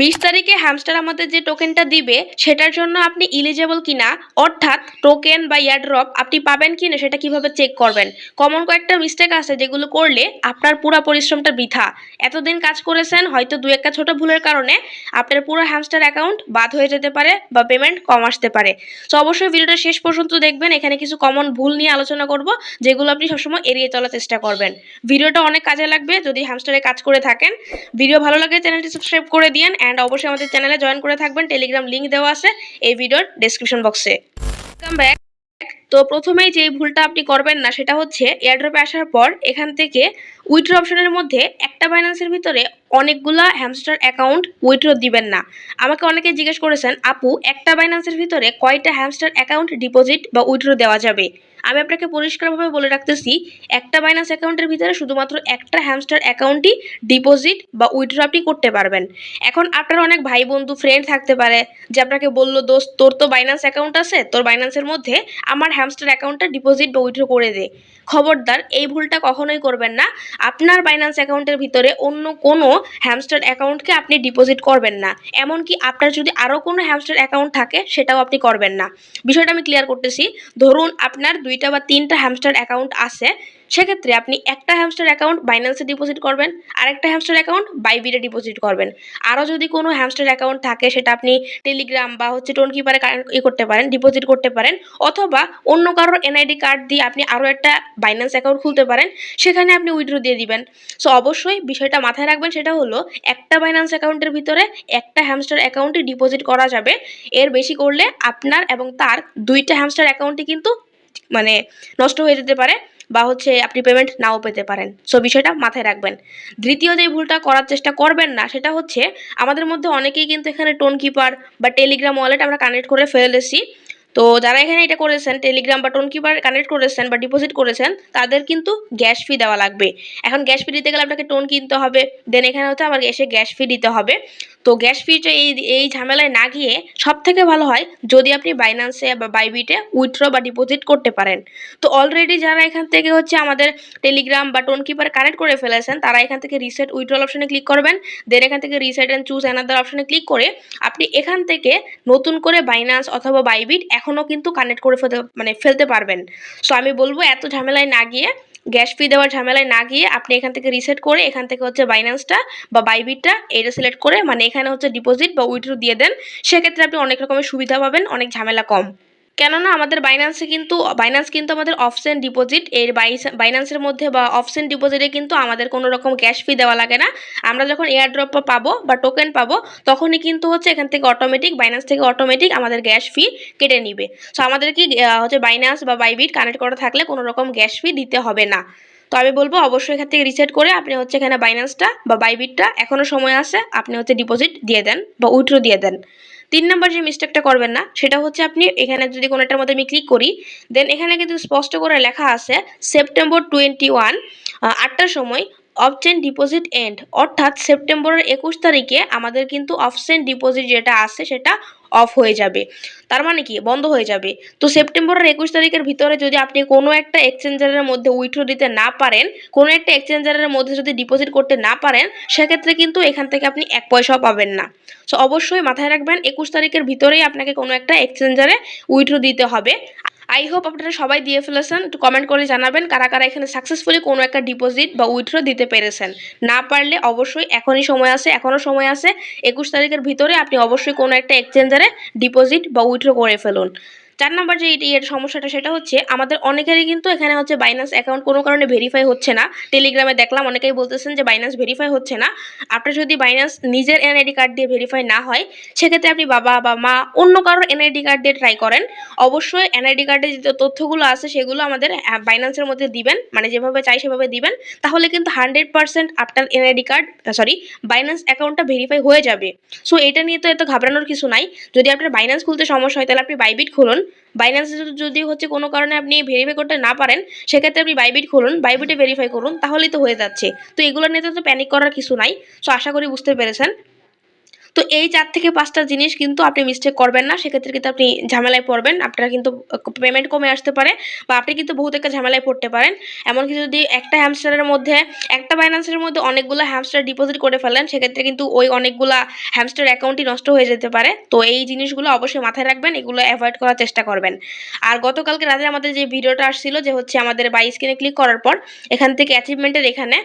বিশ তারিখে হ্যামস্টার আমাদের যে টোকেনটা দিবে, সেটার জন্য আপনি ইলিজেবল কিনা, অর্থাৎ টোকেন বা ইয়ারড্রপ আপনি পাবেন কিনা সেটা কীভাবে চেক করবেন? কমন কয়েকটা মিস্টেক আছে যেগুলো করলে আপনার পুরো পরিশ্রমটা বৃথা। এতদিন কাজ করেছেন, হয়তো দু একটা ছোট ভুলের কারণে আপনার পুরো হ্যামস্টার অ্যাকাউন্ট বাদ হয়ে যেতে পারে বা পেমেন্ট কম আসতে পারে। তো অবশ্যই ভিডিওটা শেষ পর্যন্ত দেখবেন, এখানে কিছু কমন ভুল নিয়ে আলোচনা করব, যেগুলো আপনি সবসময় এড়িয়ে চলার চেষ্টা করবেন। ভিডিওটা অনেক কাজে লাগবে যদি হ্যামস্টারে কাজ করে থাকেন। ভিডিও ভালো লাগে, চ্যানেলটি সাবস্ক্রাইব করে দিন অ্যান্ড অবশ্যই আমাদের চ্যানেলে জয়েন করে থাকবেন। টেলিগ্রাম লিংক দেওয়া আছে এই ভিডিওর ডেসক্রিপশন বক্সে তো প্রথমেই যে ভুলটা আপনি করবেন না, সেটা হচ্ছে এয়ারড্রপে আসার পর এখান থেকে উইথড্র অপশনের মধ্যে একটা বাইন্যান্সের ভিতরে অনেকগুলা হ্যামস্টার অ্যাকাউন্ট উইথড্র দিবেন না। আমাকে অনেকে জিজ্ঞেস করেছেন, আপু, একটা বাইন্যান্সের ভিতরে কয়টা হ্যামস্টার অ্যাকাউন্ট ডিপোজিট বা উইথড্র দেওয়া যাবে? আমি আপনাকে পরিষ্কারভাবে বলে রাখতেছি, একটা বাইন্যান্স অ্যাকাউন্টের ভিতরে শুধুমাত্র একটা হ্যামস্টার অ্যাকাউন্টই ডিপোজিট বা উইথড্র আপনি করতে পারবেন। এখন আপনার অনেক ভাই বন্ধু ফ্রেন্ড থাকতে পারে, যে আপনাকে বলল, দোস্ত, তোর তো বাইন্যান্স অ্যাকাউন্ট আছে, তোর বাইন্যান্সের মধ্যে আমার হ্যামস্টার অ্যাকাউন্টটা ডিপোজিট বা উইথড্র করে দে। খবরদার, এই ভুলটা কখনোই করবেন না। আপনার বাইন্যান্স অ্যাকাউন্টের ভিতরে অন্য কোনো হ্যামস্টার অ্যাকাউন্টকে আপনি ডিপোজিট করবেন না। এমনকি আপনার যদি আরও কোনো হ্যামস্টার অ্যাকাউন্ট থাকে, সেটাও আপনি করবেন না। বিষয়টা আমি ক্লিয়ার করতেছি। ধরুন আপনার দুইটা বা তিনটা হ্যামস্টার অ্যাকাউন্ট আছে, সেক্ষেত্রে আপনি একটা হ্যামস্টার অ্যাকাউন্ট বাইন্যান্সে ডিপোজিট করবেন, আরেকটা হ্যামস্টার অ্যাকাউন্ট বাইবিরে ডিপোজিট করবেন। আরও যদি কোনো হ্যামস্টার অ্যাকাউন্ট থাকে, সেটা আপনি টেলিগ্রাম বা হচ্ছে টোন কিপারে ই করতে পারেন ডিপোজিট করতে পারেন, অথবা অন্য কারোর এনআইডি কার্ড দিয়ে আপনি আরও একটা বাইন্যান্স অ্যাকাউন্ট খুলতে পারেন, সেখানে আপনি উইথড্র দিয়ে দিবেন। সো অবশ্যই বিষয়টা মাথায় রাখবেন, সেটা হলো একটা বাইন্যান্স অ্যাকাউন্টের ভিতরে একটা হ্যামস্টার অ্যাকাউন্টে ডিপোজিট করা যাবে। এর বেশি করলে আপনার এবং তার দুইটা হ্যামস্টার অ্যাকাউন্টই কিন্তু মানে নষ্ট হয়ে যেতে পারে বা হচ্ছে আপনি পেমেন্ট নাও পেতে পারেন। সো বিষয়টা মাথায় রাখবেন। দ্বিতীয় যে ভুলটা করার চেষ্টা করবেন না, সেটা হচ্ছে আমাদের মধ্যে অনেকেই কিন্তু এখানে টোন কিপার বা টেলিগ্রাম ওয়ালেট আমরা কানেক্ট করে ফেলেছি তো যারা এখানে এটা করেছেন টেলিগ্রাম বা টোন কিপার কানেক্ট করেছেন বা ডিপোজিট করেছেন, তাদের কিন্তু গ্যাস ফি দেওয়া লাগবে। এখন গ্যাস ফি দিতে গেলে আপনাকে টোন কিনতে হবে দেন এখানে হচ্ছে আবার এসে গ্যাস ফি দিতে হবে। তো গ্যাস ফিটা এই এই ঝামেলায় না গিয়ে সব থেকে ভালো হয় যদি আপনি বাইন্যান্সে বা বাইবিটে উইথড্র বা ডিপোজিট করতে পারেন। তো অলরেডি যারা এখান থেকে হচ্ছে আমাদের টেলিগ্রাম বা টোন কিপার কানেক্ট করে ফেলেছেন, তারা এখান থেকে রিসেট উইথড্রল অপশানে ক্লিক করবেন। দেন এখান থেকে রিসেট অ্যান্ড চুজ অ্যানাদার অপশানে ক্লিক করে আপনি এখান থেকে নতুন করে বাইন্যান্স অথবা বাইবিট এখনও কিন্তু কানেক্ট করে ফেলতে মানে ফেলতে পারবেন। সো আমি বলব এত ঝামেলায় না গিয়ে গ্যাস ফি দেওয়ার ঝামেলায় না গিয়ে আপনি এখান থেকে রিসেট করে এখান থেকে হচ্ছে বাইন্যান্সটা বা বাইবিটটা এটা সিলেক্ট করে মানে এখানে হচ্ছে ডিপোজিট বা উইথড্র দিয়ে দেন। সেক্ষেত্রে আপনি অনেক রকমের সুবিধা পাবেন, অনেক ঝামেলা কম। কেননা আমাদের বাইন্যান্সে কিন্তু বাইন্যান্স কিন্তু আমাদের অপশন ডিপোজিট এর বাইন্যান্সের মধ্যে বা অপশন ডিপোজিটে কিন্তু আমাদের কোনো রকম ক্যাশ ফি দেওয়া লাগে না। আমরা যখন এয়ারড্রপ পাবো বা টোকেন পাবো, তখনই কিন্তু হচ্ছে এখান থেকে অটোমেটিক বাইন্যান্স থেকে অটোমেটিক আমাদের গ্যাস ফি কেটে নিবে। সো আমাদের কি হচ্ছে বাইন্যান্স বা বাইবিট কানেক্ট করা থাকলে কোনো রকম গ্যাস ফি দিতে হবে না। তো আমি বলব অবশ্যই এখান থেকে রিসেট করে আপনি হচ্ছে এখানে বাইন্যান্সটা বা বাইবিটটা এখনও সময় আছে, আপনি হচ্ছে ডিপোজিট দিয়ে দেন বা উইথড্র দিয়ে দেন। তিন নম্বর যে মিস্টেকটা করবেন না, সেটা হচ্ছে আপনি এখানে যদি কোনো একটার মধ্যে আমি ক্লিক করি দেন এখানে কিন্তু স্পষ্ট করে লেখা আছে সেপ্টেম্বর টোয়েন্টি ওয়ান আটটার সময় অফচেন ডিপোজিট এন্ড অর্থাৎ সেপ্টেম্বরের একুশ তারিখে আমাদের কিন্তু অফসেন ডিপোজিট যেটা আছে, সেটা অফ হয়ে যাবে। তার মানে কি? বন্ধ হয়ে যাবে। তো সেপ্টেম্বরের একুশ তারিখের ভিতরে যদি আপনি কোনো একটা এক্সচেঞ্জারের মধ্যে উইথড্র দিতে না পারেন, কোনো একটা এক্সচেঞ্জারের মধ্যে যদি ডিপোজিট করতে না পারেন, সেক্ষেত্রে কিন্তু এখান থেকে আপনি এক পয়সাও পাবেন না। সো অবশ্যই মাথায় রাখবেন, একুশ তারিখের ভিতরেই আপনাকে কোনো একটা এক্সচেঞ্জারে উইথড্র দিতে হবে। আই হোপ আপনারা সবাই দিয়ে ফেলেছেন। একটু কমেন্ট করে জানাবেন কারা কারা এখানে সাকসেসফুলি কোনো একটা ডিপোজিট বা উইথড্র দিতে পেরেছেন। না পারলে অবশ্যই এখনই সময় আছে, এখনও সময় আছে। একুশ তারিখের ভিতরে আপনি অবশ্যই কোনো একটা এক্সচেঞ্জারে ডিপোজিট বা উইথড্র করে ফেলুন। চার নাম্বার যে এর সমস্যাটা সেটা হচ্ছে আমাদের অনেকেরই কিন্তু এখানে হচ্ছে বাইন্যান্স অ্যাকাউন্ট কোনো কারণে ভেরিফাই হচ্ছে না। টেলিগ্রামে দেখলাম অনেকেই বলতেছেন যে বাইন্যান্স ভেরিফাই হচ্ছে না। আপনার যদি বাইন্যান্স নিজের এনআইডি কার্ড দিয়ে ভেরিফাই না হয়, সেক্ষেত্রে আপনি বাবা বা মা অন্য কারোর এনআইডি কার্ড দিয়ে ট্রাই করেন। অবশ্যই এনআইডি কার্ডে যে তথ্যগুলো আছে সেগুলো আমাদের বাইন্যান্সের মধ্যে দিবেন মানে যেভাবে চাই সেভাবে দিবেন। তাহলে কিন্তু হান্ড্রেড পার্সেন্ট আপনার এনআইডি কার্ড সরি বাইন্যান্স অ্যাকাউন্টটা ভেরিফাই হয়ে যাবে। সো এটা নিয়ে তো এত ঘাবড়ানোর কিছু নাই। যদি আপনার বাইন্যান্স খুলতে সমস্যা হয়, তাহলে আপনি বাইবিট খুলুন। বাইন্যান্সে যদি- হচ্ছে কোনো কারণে আপনি ভেরিফাই করতে না পারেন, সেক্ষেত্রে আপনি বাইবিট খুলুন বাইবিটে ভেরিফাই করুন, তাহলেই তো হয়ে যাচ্ছে। তো এগুলো নিয়ে তো প্যানিক করার কিছু নাই। সো আশা করি বুঝতে পেরেছেন। তো এই চার থেকে পাঁচটা জিনিস কিন্তু আপনি মিস্টেক করবেন না। সেক্ষেত্রে কিন্তু আপনি ঝামেলায় পড়বেন। আপনারা কিন্তু পেমেন্ট কমে আসতে পারে বা আপনি কিন্তু বহুত একটা ঝামেলায় পড়তে পারেন। এমনকি যদি একটা হ্যামস্টারের মধ্যে, একটা বাইন্যান্সের মধ্যে অনেকগুলো হ্যামস্টার ডিপোজিট করে ফেলেন, সেক্ষেত্রে কিন্তু ওই অনেকগুলো হ্যামস্টার অ্যাকাউন্টই নষ্ট হয়ে যেতে পারে। তো এই জিনিসগুলো অবশ্যই মাথায় রাখবেন, এগুলো অ্যাভয়েড করার চেষ্টা করবেন। আর গতকালকে রাতে আমাদের যে ভিডিওটা আসছিল যে হচ্ছে আমাদের বাই স্ক্রিনে ক্লিক করার পর, এখান থেকে অ্যাচিভমেন্টের এখানে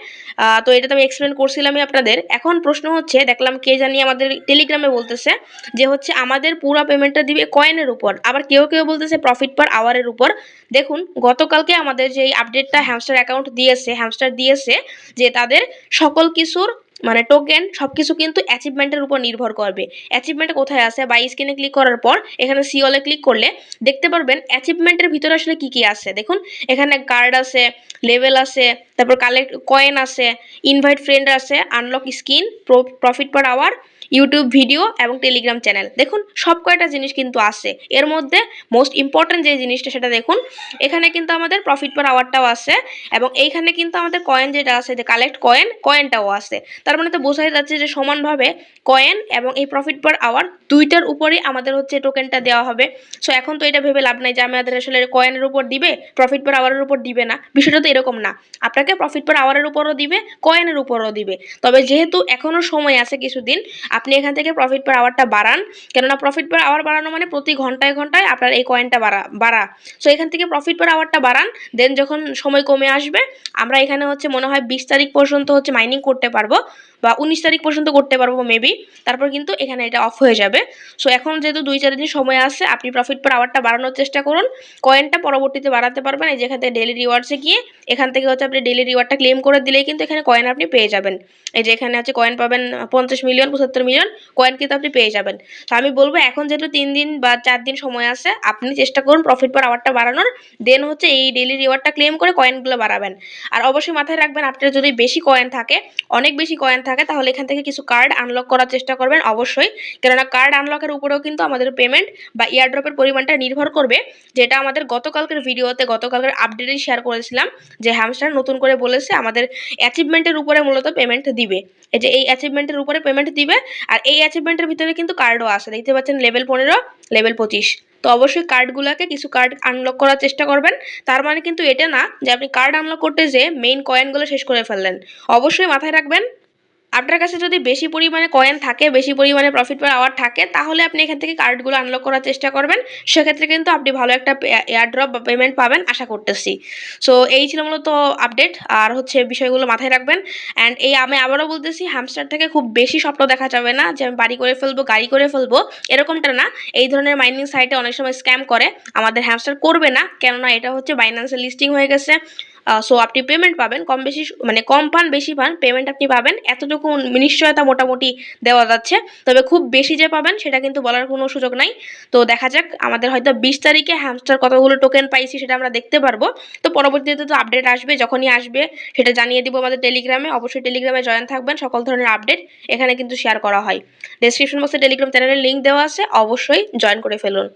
তো এটা তো আমি এক্সপ্লেন করছিলামই আপনাদের। এখন প্রশ্ন হচ্ছে, দেখলাম কে জানি আমাদের টেলিগ্রামে বলতেছে যে হচ্ছে আমাদের পুরো পেমেন্টটা দিবে কয়েনের উপর। আবার কেউ কেউ বলতেছে প্রফিট পার আওয়ারের উপর। দেখুন, গতকালকে আমাদের যে আপডেটটা হ্যামস্টার অ্যাকাউন্ট দিয়েছে হ্যামস্টার দিয়েছে যে তাদের সকল কিছুর মানে টোকেন সব কিছু কিন্তু অ্যাচিভমেন্টের উপর নির্ভর করবে। অ্যাচিভমেন্ট কোথায় আছে? বা স্ক্রিনে ক্লিক করার পর এখানে সিওলে ক্লিক করলে দেখতে পারবেন অ্যাচিভমেন্টের ভিতরে আসলে কি কি আছে। দেখুন, এখানে কার্ড আছে লেভেল আছে, তারপর কালেক্ট কয়েন আছে ইনভাইট ফ্রেন্ড আছে unlock skin profit per hour YouTube video এবং টেলিগ্রাম চ্যানেল দেখুন, সব কয়টা জিনিস কিন্তু আছে। এর মধ্যে মোস্ট ইম্পর্টেন্ট যে জিনিসটা, সেটা দেখুন, এখানে কিন্তু আমাদের প্রফিট পার আওয়ারটাও আছে এবং এইখানে কিন্তু আমাদের কয়েন যেটা আছে, যে কালেক্ট কয়েন কয়েনটাও আছে। তার মানে তো বোঝাই যাচ্ছে যে সমানভাবে কয়েন এবং এই প্রফিট পার আওয়ার দুইটার উপরেই আমাদের হচ্ছে টোকেনটা দেওয়া হবে। সো এখন তো এটা ভেবে লাভ নাই যে আমাদের আসলে কয়েনের উপর দিবে প্রফিট পার আওয়ারের উপর দিবে না। বিষয়টা তো এরকম না। আপনাকে প্রফিট পার আওয়ারের উপরও দিবে কয়েনের উপরও দিবে। তবে যেহেতু এখনও সময় আছে কিছুদিন আপনি এখান থেকে প্রফিট পার আওয়ারটা বাড়ান। কেননা প্রফিট পার আওয়ার বাড়ানো মানে প্রতি ঘন্টায় ঘন্টায় আপনার এই কয়েনটা বাড়া বাড়া। সো এখান থেকে প্রফিট পার আওয়ারটা বাড়ান দেন যখন সময় কমে আসবে, আমরা এখানে হচ্ছে মনে হয় বিশ তারিখ পর্যন্ত হচ্ছে মাইনিং করতে পারব। বা উনিশ তারিখ পর্যন্ত করতে পারব মেবি তারপর কিন্তু এখানে এটা অফ হয়ে যাবে। সো এখন যেহেতু দুই চার দিন সময় আছে, আপনি প্রফিট পার আওয়ারটা বাড়ানোর চেষ্টা করুন। কয়েনটা পরবর্তীতে বাড়াতে পারবেন। এই যেখান থেকে ডেলি রিওয়ার্ডসে গিয়ে, এখান থেকে হচ্ছে আপনি ডেলি রিওয়ার্ডটা ক্লেম করে দিলেই কিন্তু এখানে কয়েন আপনি পেয়ে যাবেন। এই যে এখানে হচ্ছে কয়েন পাবেন পঞ্চাশ মিলিয়ন পঁচাত্তর মিলিয়ন কয়েন কিন্তু আপনি পেয়ে যাবেন। তো আমি বলব এখন যেহেতু তিন দিন বা চার দিন সময় আছে, আপনি চেষ্টা করুন প্রফিট পার আওয়ারটা বাড়ানোর। দেন হচ্ছে এই ডেলি রিওয়ার্ডটা ক্লেম করে কয়েনগুলো বাড়াবেন। আর অবশ্যই মাথায় রাখবেন, আপনার যদি বেশি কয়েন থাকে, অনেক বেশি কয়েন থাকে, তাহলে এখান থেকে কিছু কার্ড আনলক করার চেষ্টা করবেন অবশ্যই। কেননা কার্ড আনলকের উপরেও কিন্তু আমাদের পেমেন্ট বা ইয়ারড্রপের পরিমাণটা নির্ভর করবে, যেটা আমাদের গতকালকের ভিডিওতে গতকালকের আপডেটে শেয়ার করেছিলাম যে হ্যামস্টার নতুন করে বলেছে আমাদের অ্যাচিভমেন্টের উপরে মূলত পেমেন্ট দিবে। এই যে এই অ্যাচিভমেন্টের উপরে পেমেন্ট দিবে, আর এই অ্যাচিভমেন্টের ভিতরে কিন্তু কার্ডও আছে। দেখতে পাচ্ছেন লেভেল পনেরো লেভেল পঁচিশ। তো অবশ্যই কার্ডগুলোকে কিছু কার্ড আনলক করার চেষ্টা করবেন। তার মানে কিন্তু এটা না যে আপনি কার্ড আনলক করতে যে মেইন কয়েনগুলো শেষ করে ফেললেন। অবশ্যই মাথায় রাখবেন আপনার কাছে যদি বেশি পরিমাণে কয়েন থাকে, বেশি পরিমাণে প্রফিট পার আওয়ার থাকে, তাহলে আপনি এখান থেকে কার্ডগুলো আনলক করার চেষ্টা করবেন। সেক্ষেত্রে কিন্তু আপনি ভালো একটা এয়ারড্রপ বা পেমেন্ট পাবেন, আশা করতেছি। সো এই ছিল মূলত আপডেট আর হচ্ছে বিষয়গুলো মাথায় রাখবেন। অ্যান্ড এই আমি আবারও বলতেছি হ্যামস্টার থেকে খুব বেশি স্বপ্ন দেখা যাবে না যে আমি বাড়ি করে ফেলব, গাড়ি করে ফেলব, এরকমটা না। এই ধরনের মাইনিং সাইটে অনেক সময় স্ক্যাম করে। আমাদের হ্যামস্টার করবে না, কেননা এটা হচ্ছে বাইন্যান্সের লিস্টিং হয়ে গেছে। সো আপনি পেমেন্ট পাবেন, কম বেশি মানে কম পান, বেশি পান পেমেন্ট আপনি পাবেন। এতটুকু নিশ্চয়তা মোটামুটি দেওয়া যাচ্ছে। তবে খুব বেশি যে পাবেন, সেটা কিন্তু বলার কোনো সুযোগ নাই। তো দেখা যাক, আমাদের হয়তো বিশ তারিখে হ্যামস্টার কতগুলো টোকেন পাইছি সেটা আমরা দেখতে পারব। তো পরবর্তীতে তো আপডেট আসবে, যখনই আসবে, সেটা জানিয়ে দিব আমাদের টেলিগ্রামে অবশ্যই টেলিগ্রামে জয়েন থাকবেন, সকল ধরনের আপডেট এখানে কিন্তু শেয়ার করা হয়। ডেসক্রিপশন বক্সে টেলিগ্রাম চ্যানেলের লিঙ্ক দেওয়া আছে, অবশ্যই জয়েন করে ফেলুন।